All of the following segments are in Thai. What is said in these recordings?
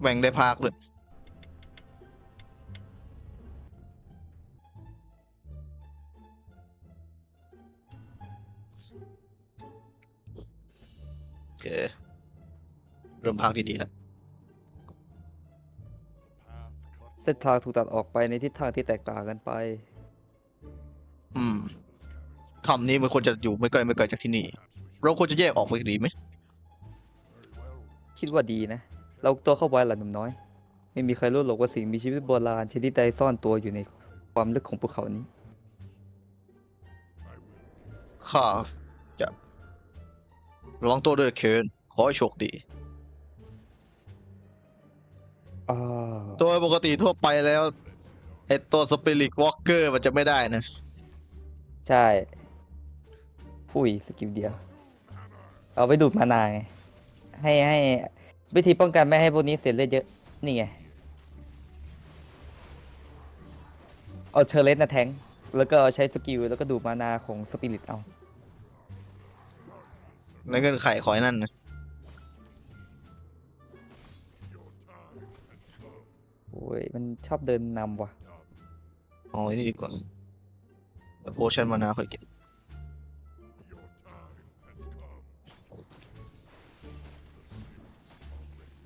แบ่งได้ภาคเลยโอเคเริ่มภาคที่ดีแล้วเส้นทางถูกตัดออกไปในทิศทางที่แตกต่างกันไป อืมคำนี้มันควรจะอยู่ไม่ไกลไม่ไกลจากที่นี่ เราควรจะแยกออกไปดีไหม คิดว่าดีนะ เราตัวเข้าไว้หล่ะหนุ่มน้อย ไม่มีใครรู้หรอกว่าสิ่งมีชีวิตโบราณชนิดใดซ่อนตัวอยู่ในความลึกของภูเขานี้ ข้าจะระวังตัวด้วยเคนขอให้โชคดี อ่า โดยปกติทั่วไปแล้วไอตัวสปิริตวอล์กเกอร์มันจะไม่ได้นะ ใช่ผู้ยสกิลเดียว เอาไปดูดมานาไงให้ให้ วิธีป้องกันไม่ให้พวกนี้เสียเลือดเยอะ นี่ไง เอาเชอร์เลสนะแทงค์แล้วก็เอาใช้สกิล แล้วก็ดูดมานาของสปิริตเอาในเงื่อนไขขอให้นั่นนะโอ้ย มันชอบเดินนำว่ะ เอาไอ้นี่ดีกว่าโพชั่นมานาค่อยเก็บ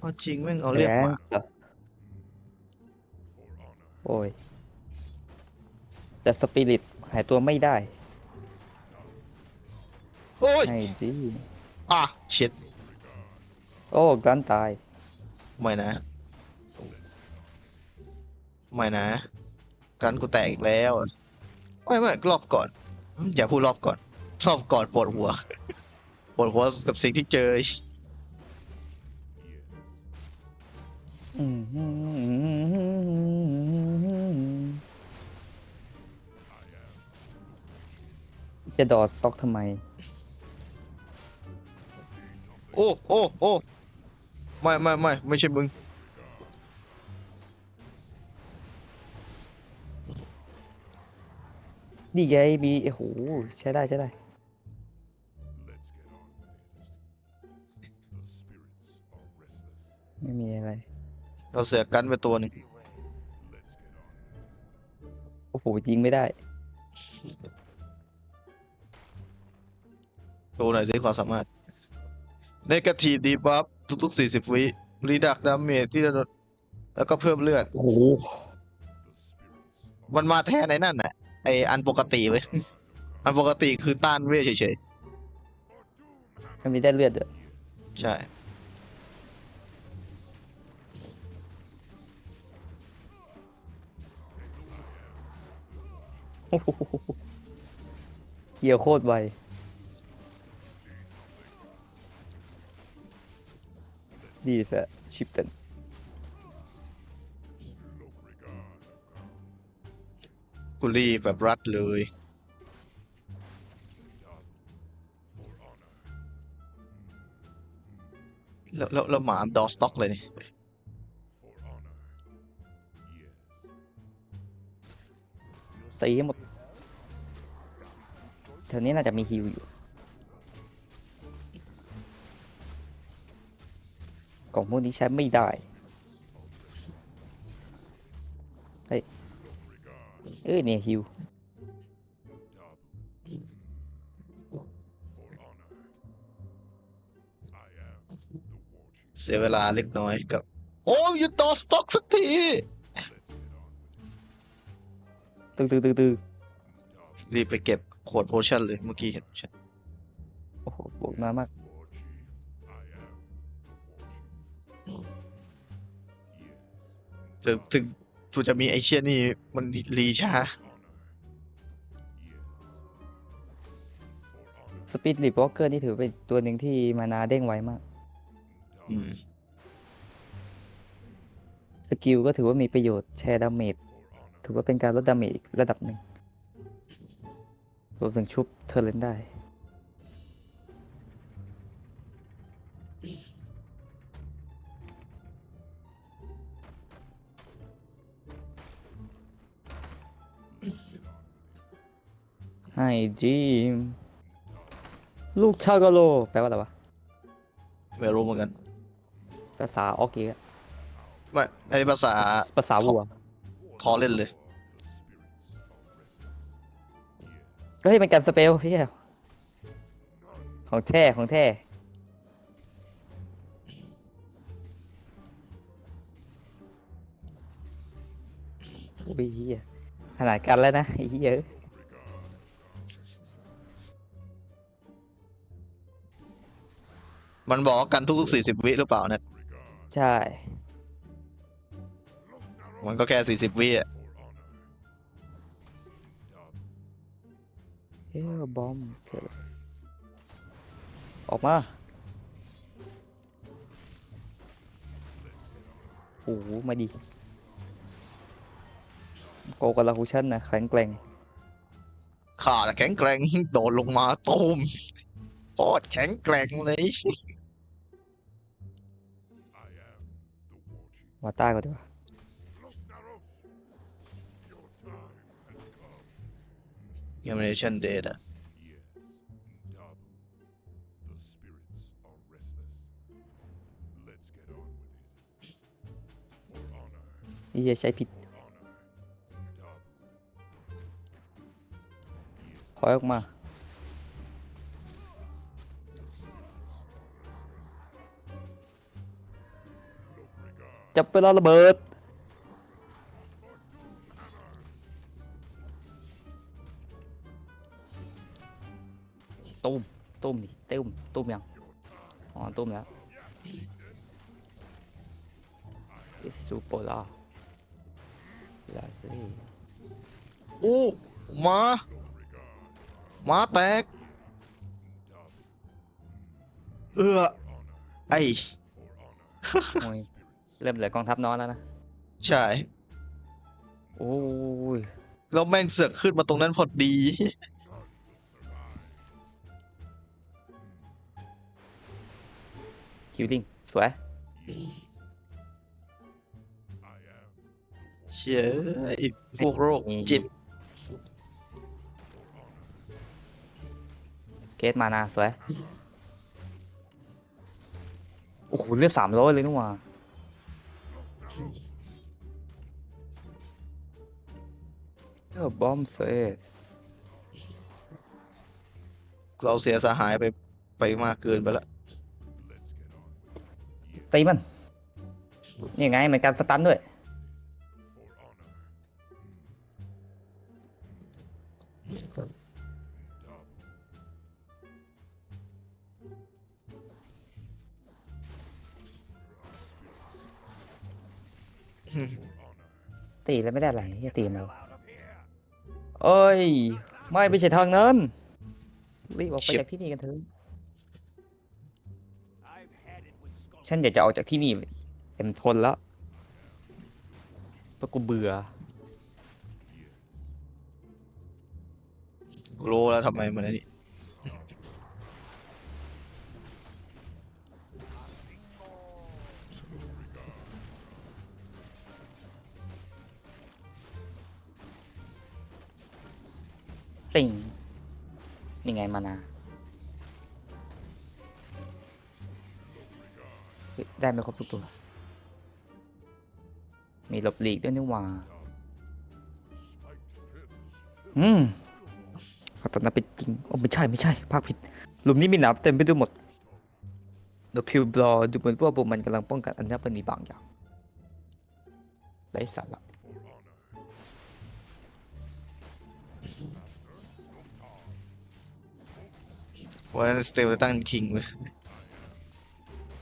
เอาจริงแม่งเอาเรียกมาแรงเหรอโอ้ย แต่สปิริตหายตัวไม่ได้โอ้ย ไอ้จีอะเช็ดโอ้กลันตาย ไม่นะ ไม่นะกันกูแตกอีกแล้วอะไม่ไม่รอบก่อน อย่าพูดรอบก่อนรอบก่อนปวดหัว ปวดหัวกับสิ่งที่เจอ จะดอดสต็อกทำไม โอ้โอ้โอ้ไม่ไม่ไม่ไม่ใช่มึง นี่ไงมี โอ้โห ใช้ได้ ใช้ได้ เราเสือกกันไปตัวหนึ่งโอ้โหยิงไม่ได้ โชว์หน่อยสิความสามารถในก t i v e debuff ทุกๆ 40 วิรีดักดาเมจที่จะลดแล้วก็เพิ่มเลือด โอ้โหมันมาแทนในนั่นน่ะ ไออันปกติเว้ย อันปกติคือต้านเวทเฉยมันมีได้เลือดด้วย ๆ ใช่ เคียวโคตรไวดีสะชิปตันกุลีแบบรัดเลย แล้วแล้วแล้วหมาดอสต็อกเลยนี่ ตีหมดแถวนี้น่าจะมีฮิวอยู่กล่องพวกนี้ใช้ไม่ได้เฮ้ยเอ้ยเนี่ยฮิวเสียเวลาเล็กน้อยกับ โอ้ยหยุดดอสต็อกสักที ตึงตึงตึงตึงรีบไปเก็บขวดโพชั่นเลยเมื่อกี้เห็นใช่โอ้โหบวกมามาก ถึงถึงกูจะมีไอเชียนี่มันรีช้าสปีดลิปวอลเกอร์นี่ถือเป็นตัวหนึ่งที่มานาเด้งไวมาก อืม สกิลก็ถือว่ามีประโยชน์แชร์ดาเมจ ถือว่าเป็นการลดดาเมจอีกระดับหนึ่งรวมถึงชุบเทอร์เลนได้ให้จิมลูกชากาโล แปลว่าอะไรวะไม่รู้เหมือนกัน ภาษาออกเกะไม่ไอภาษาภาษาวัว ทอเล่นเลย เฮ้ยมันกันสเปลเฮียของแท้ของแท้โอ้ยเฮียขนาดกันแล้วนะไอ้เฮียมันบอกว่ากันทุกๆสี่สิบวิหรือเปล่าเนี่ย ใช่ มันก็แค่สี่สิบวิอะเฮ้ยบอมคืออะไรออกมาโอ้โหมาดีโกกับลาคูชั่นนะแข็งแกร่งขาดแข็งแกร่งโดดลงมาตูมโคตรแข็งแกร่งเลยวาต้าก็ดีกว่า เกมเนชั่นเดทอะไอ้เฮียใช้ผิดถอยออกมาจับเวลาระเบิด ตุ้มตุ้มดิตุ้มตุ้มยังอ๋อตุ้มแล้วอิสุโปลาลาซีอู้หมาหมาแตก เอื้อไอโอ้ยเริ่มเหลือกองทัพน้อยแล้วนะ ใช่ โอ้ยแล้วแม่งเสือกขึ้นมาตรงนั้นพอดี คิวลิงสวย เชื่อไอ้พวกโรคจิตเกตมานาสวย โอ้โห เลือดสามร้อยเลยนี่หว่าเออบอมเซตเราเสียสหายไปไปมากเกินไปละ ตีมัน นี่ไงเหมือนกันสตันด้วย ตีแล้วไม่ได้อะไรอย่าตีมันเอ้ย ไม่ไม่ใช่ทางนั้น รีบออกไปจากที่นี่กันเถอะ ฉันอยากจะออกจากที่นี่เต็มทนแล้วเพราะกูเบื่อ รู้แล้วทำไมมันไอ้นี่ติ่งนี่ไงมานา ได้ไม่ครบทุกตัว มีหลบหลีกด้วยนี่หว่าอืมเอาตอนนั้นเป็นจริง โอ้ไม่ใช่ไม่ใช่ภาคผิด หลุมนี้มีหนามเต็มไปด้วยหมดดคิวบลอดูเหมือนว่าพวกมันกำลังป้องกันอัญมณีบางอย่างได้สาระวันนั้นสเตลตั้งคิงเว้ย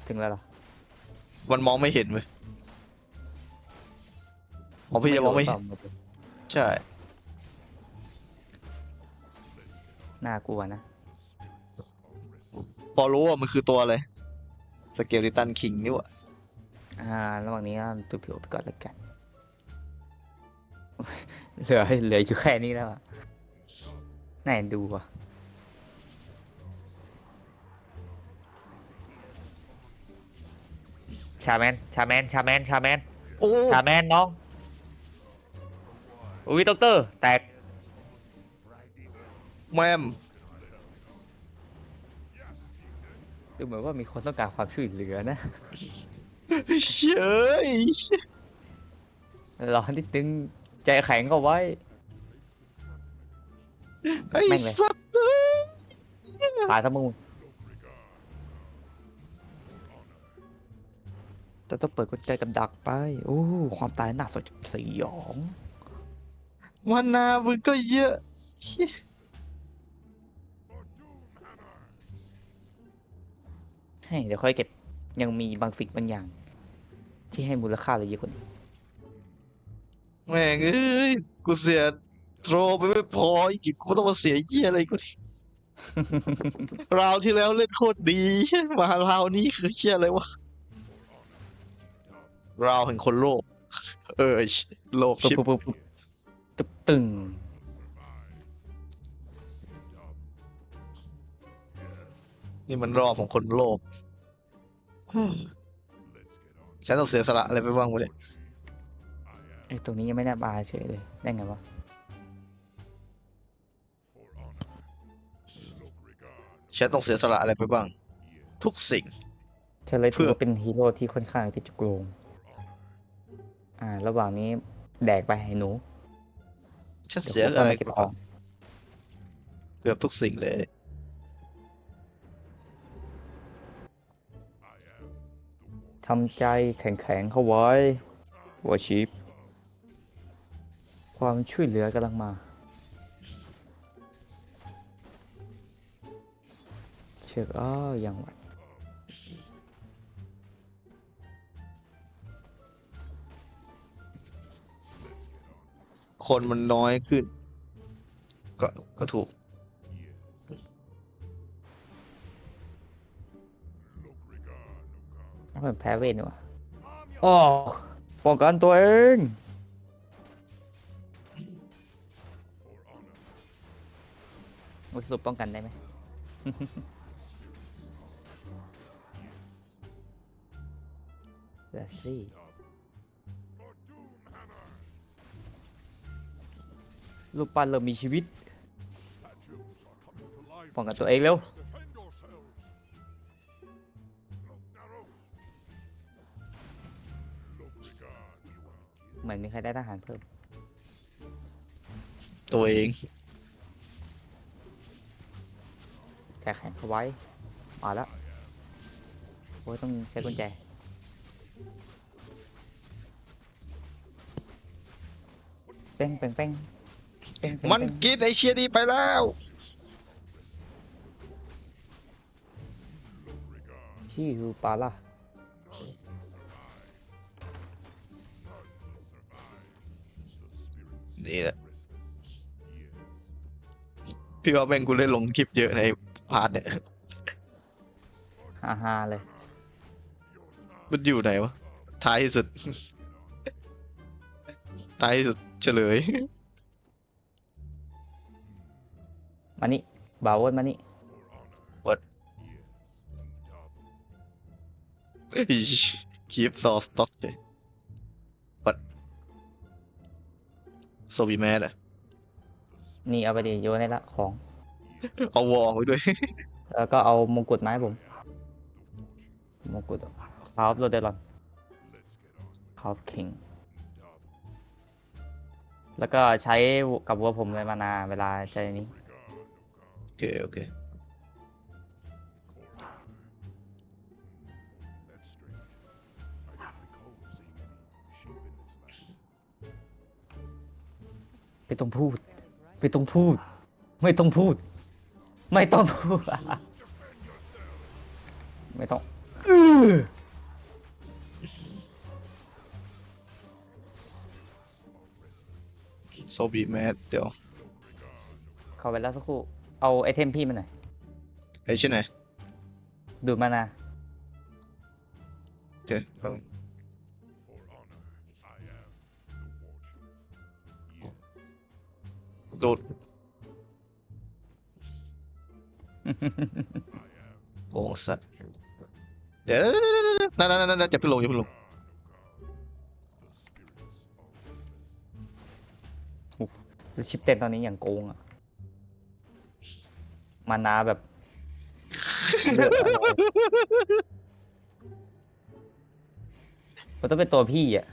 ถึงแล้วเหรอ มันมองไม่เห็นเว้ยอ๋อพี่จะมองไม่เห็นโดนเปล่าใช่ น่ากลัวนะ พอรู้ว่ามันคือตัวอะไรสเกลลิตันคิงนี่หวะอ่า ระหว่างนี้ก็ตัวผิวไปก่อนแล้วกัน เหลือเหลืออยู่แค่นี้แล้วอะน่าเอ็นดูอะ ชาแมน ชาแมน ชาแมน ชาแมน โอ้ชาแมนน้อง อุ้ยด็อกเตอร์แตก แมมดูเหมือนว่ามีคนต้องการความช่วยเหลือนะเฮ้ยรอนิดนึง ใจแข็งก็ไว้ ไอ้แม่งเลย สัตว์เอ้ยตายซะมึง จะต้องเปิดกลไกกับดักไป โอ้ ความตายน่าสดสยองมานามึงก็เยอะ ให้เดี๋ยวค่อยเก็บ ยังมีบางสิ่งบางอย่าง ที่ให้มูลค่าเราเยอะกว่านี้ แม่งเอ้ย กูเสียโทรไปไม่พออีกกูต้องมาเสียเยี่ยอะไรกูดิราวที่แล้วเล่นโคตรดี มาราวนี้คือเชี่ยอะไรวะ ราวแห่งคนโลภเออโลภปุ๊บชิบปุ๊บปุ๊บปุ๊บตึกตึงนี่มันรอบของคนโลภฉันต้องเสียสละอะไรไปบ้างวะเนี่ยไอ้ตรงนี้ยังไม่น่าบาเฉยเลยได้ไงวะฉันต้องเสียสละอะไรไปบ้าง ทุกสิ่งเธอเลยเพื่ถืออว่าเป็นฮีโร่ที่ค่อนข้างที่จะโกง อ่า ระหว่างนี้แดกไปให้หนู ฉันเดี๋ยวเสียพวกอะไรเราเก็บของ เกือบทุกสิ่งเลย ทำใจแข็งๆเข้าไว้วอชิปความช่วยเหลือกำลังมา เชือกอ้อยังหวัด คนมันน้อยขึ้น ก็ก็ถูก เหมือนแพ้เวทนี่วะอ๋อป้องกันตัวเองมุสรุปป้องกันได้ไหมเดี๋ ลูกปั้นเริ่มมีชีวิตป้องกันตัวเองเร็วเหมือนมีใครได้ทหารเพิ่ม ตัวเองแจกแข็งเข้าไว้ มาแล้วโอ้ยต้องใช้กุญแจเป้งเป้งเป้ง เป้งเป้งมันเป้งกินไอเชียดีไปแล้ว ที่ฮูปาล่านี่แหละพี่ว่าแม่งกูได้ลงคลิปเยอะในพาร์ทเนี่ยฮ่าฮ่าเลย มันอยู่ไหนวะ ท้ายที่สุด ท้ายที่สุดเฉลย มานี่บาวน์มานี่คีฟซอสต็อกเลยปัดโซบีแมสอะนี่เอาไปดิโยนได้ละของ เอาวอลไว้ด้วย แล้วก็เอามงกุฎมาให้ผม มงกุฎคาร์ฟโรเดลอนคาร์ฟคิง แล้วก็ใช้กับวัวผมเลยมานาเวลาใจนี้ โอเคโอเคไม่ต้องพูด ไม่ต้องพูด ไม่ต้องพูด ไม่ต้องพูด ไม่ต้องอื้อโซบีแมสเดี๋ยวขอเวลาสักครู่ เอาไอเทมพี่มาหน่อยไอ้ชื่อไหนดูดมานาโอเคแป๊บนึงโดดโอ้สัตว์เดี๋ยวนั่นนั่นนั่นอย่าเพิ่งลงอย่าเพิ่งลงแล้วชิปเต็นตอนนี้อย่างโกงอะ มานาแบบเลือกอะไรมันต้องเป็นตัวพี่อะ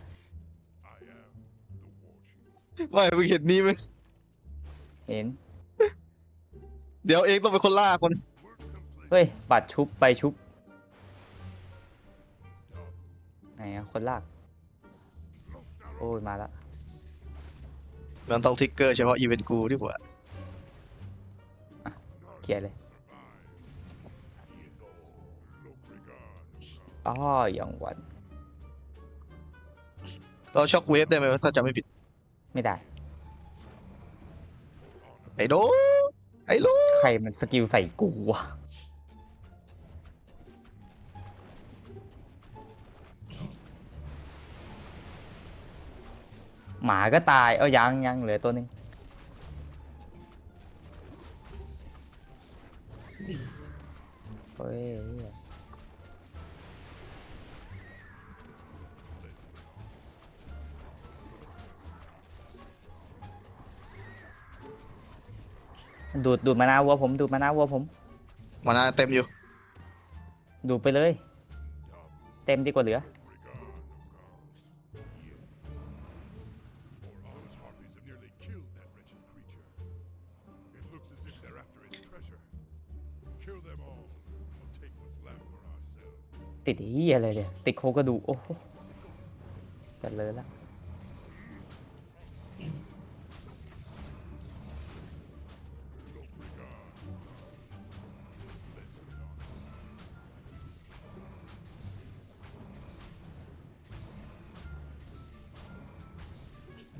ไม่มึงเห็นนี่ไหมเห็น เดี๋ยวเองต้องเป็นคนล่าคน เฮ้ยบัตรชุบไปชุบ ไหนอะคนลาก โอ้ย มาละ มันต้องทริกเกอร์เฉพาะอีเวนต์กูดีกว่า เคลียร์เลยอ๋ออย่างวัน เราช็อกเวฟได้ไหมวะถ้าจำไม่ผิด ไม่ได้ ไอ้โดไอ้โลใครมันสกิลใส่กูวะหมาก็ตาย เอ้ายังยังเหลือตัวหนึง เฮ้ยเหี้ยดูดดูดมานาวัวผมดูดมานาวัวผม มานาเต็มอยู่ ดูดไปเลย เต็มดีกว่าเหลือ Those harpies have ติดเฮียอะไรเนี่ย ติดโครงกระดูกโอ้โหจะเลยละ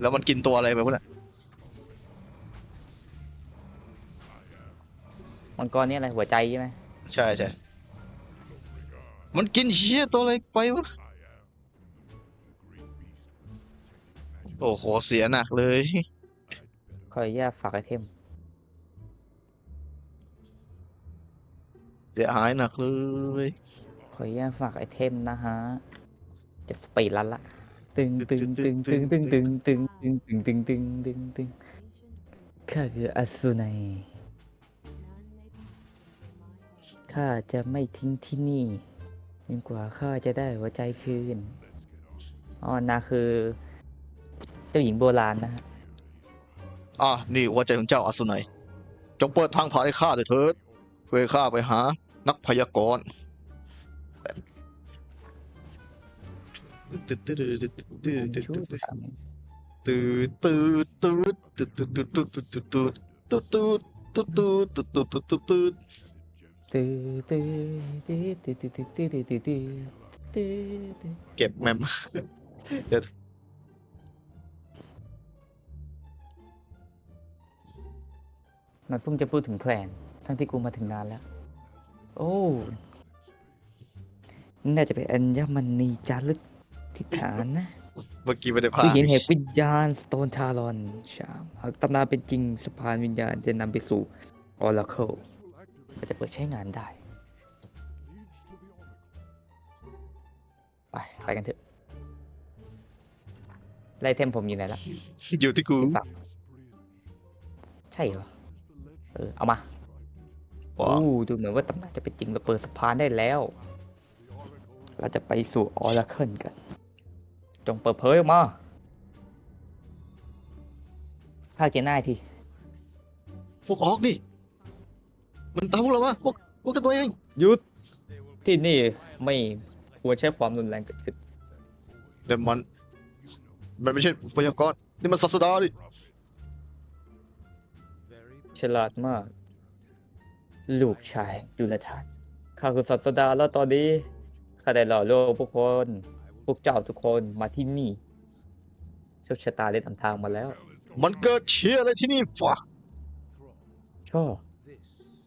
แล้วมันกินตัวอะไรไปวะเนี่ยมังกรนี่อะไรหัวใจใช่ไหมใช่ใช่ มันกินเชี่ยตัวอะไรไปวะ โอ้โห เสียหนักเลย ขออนุญาตฝากไอเทม เสียหายหนักเลย ขออนุญาตฝากไอเทมนะฮะ จะสปีดรันละตึงตึงตึงตึงตึงตึงตึงตึงตึงตึงตึงตึงตึงข้าคืออสูนัยข้าจะไม่ทิ้งที่นี่ จนกว่าข้าจะได้หัวใจคืนอ๋อนาคือ เจ้าหญิงโบราณนะฮะอะนี่หัวใจของเจ้าอสุนัยจงเปิดทางผ่านให้ข้าด้วยเถิดเพื่อให้ข้าไปหา นักพยากรณ์ตืดตืดตืดตืดตืดชูตืดสามตืดตืดตืดตืดตืดตืดตืดตืดตืดตืดตืดตืดตืดตืดตืดตืดตืดตืดตื้ อตื้อตื้อตื้อตื้อตื้อตื้อตื้อตื้อตื้อตื้อเก็บแมมเดี๋ยวมันเพิ่งจะพูดถึงแพลน ทั้งที่กูมาถึงนานแล้ว โอ้นี่น่าจะเป็นอัญมณีจารึกที่ฐานนะ เมื่อกี้ไม่ได้พาคือหินแห่งวิญญาณสโตนทารอนชามหากตำนานเป็นจริงสะพานวิญญาณจะนำไปสู่ออร์เคิล ก็จะเปิดใช้งานได้ ไป ไปกันเถอะไล่เทมผมอยู่ไหนละอยู่ที่กูที่ฝากใช่เหรอ เออ เอามาว้าวอู้ดูเหมือนว่าตำนานจะเป็นจริงเราเปิดสะพานได้แล้ว เราจะไปสู่ออร์เคิลกัน จงเปิดเผยออกมาภาคเจน่าทีพวกออกดิ มันตามพวกเรามาพวกพวกกันตัวเองหยุดที่นี่ไม่ควรใช้ความรุนแรงเกิดขึ้นแต่มันมันไม่ใช่พยากรณ์นี่มันศาสดาดิฉลาดมาก ลูกชายดุลธานข้าคือศาสดาแล้วตอนนี้ข้าได้หล่อโลกพวกคน พวกเจ้าทุกคนมาที่นี่โชคชะตาได้นำทางมาแล้ว มันเกิดเชียอะไรที่นี่ฟะชอบ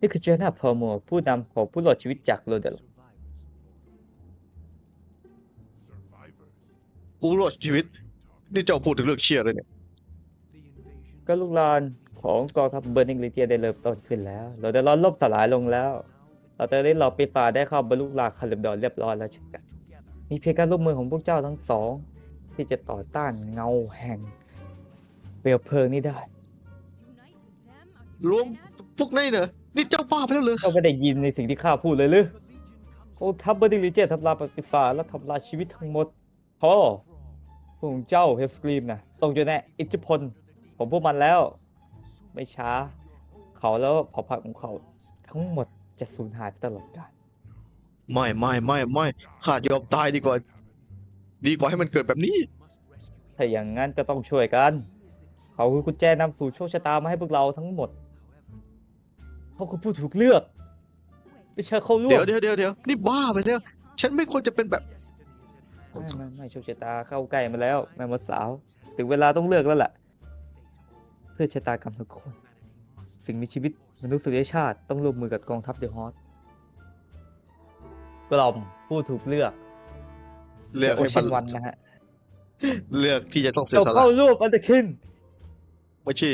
นี่คือเจอหน้าพอมอผู้นำของผู้รอดชีวิตจากโรเดลกูรอดชีวิต นี่เจ้าพูดถึงเรื่องเชียอะไรเนี่ย ก็ลูกลานของกองทัพเบอร์นิงลิเทียได้เริ่มต้นขึ้นแล้ว เราได้ล้อมล่มสลายลงแล้ว เราตอนนี้เราปีศาจได้เข้าบรรลุลาคาลิบดอนเรียบร้อยแล้วเช่นกัน มีเพียงการร่วมมือของพวกเจ้าทั้งสอง ที่จะต่อต้านเงาแห่งเปลวเพลิงนี้ได้ รวมพวกนี้เนอะ นี่เจ้าบ้าไปแล้วเลยเจ้าไม่ได้ยินในสิ่งที่ข้าพูดเลยหรือกองทัพเบอร์นิงลิเทียทำลายประวัติศาสตร์และทำลายชีวิตทั้งหมดโอ้พวกของเจ้าเฮลสกรีมนะตกอยู่ในอิทธิพลของพวกมันแล้ว ไม่ช้า เขาแล้วเผ่าพันธุ์ของเขา ทั้งหมดจะสูญหายไปตลอดกาลไม่ไม่ไม่ไม่ข้ายอมตายดีกว่า ดีกว่าให้มันเกิดแบบนี้ ถ้าอย่างนั้นก็ต้องช่วยกัน เขาคือกุญแจนำสู่โชคชะตามาให้พวกเราทั้งหมด เขาคือผู้ถูกเลือก ไม่ใช่เขาร่วเดี๋ยมวเดี๋ยวเดี๋ยวเดี๋ยวนี่บ้าไปแล้วฉันไม่ควรจะเป็นแบบ ไม่ไม่ไม่โชคชะตาเข้าใกล้มาแล้วแม่มดสาว ถึงเวลาต้องเลือกแล้วแหละเพื่อชะตากรรมทุกคน สิ่งมีชีวิตมนุษยชาติต้องร่วมมือกับกองทัพเดอะฮอสกล่อมผู้ถูกเลือกเลือกโอให้เชีมัยนนวันนะฮะเลือกที่จะต้องเสียเราสละเข้าร่วมอันเดอร์คิน ไม่ใช่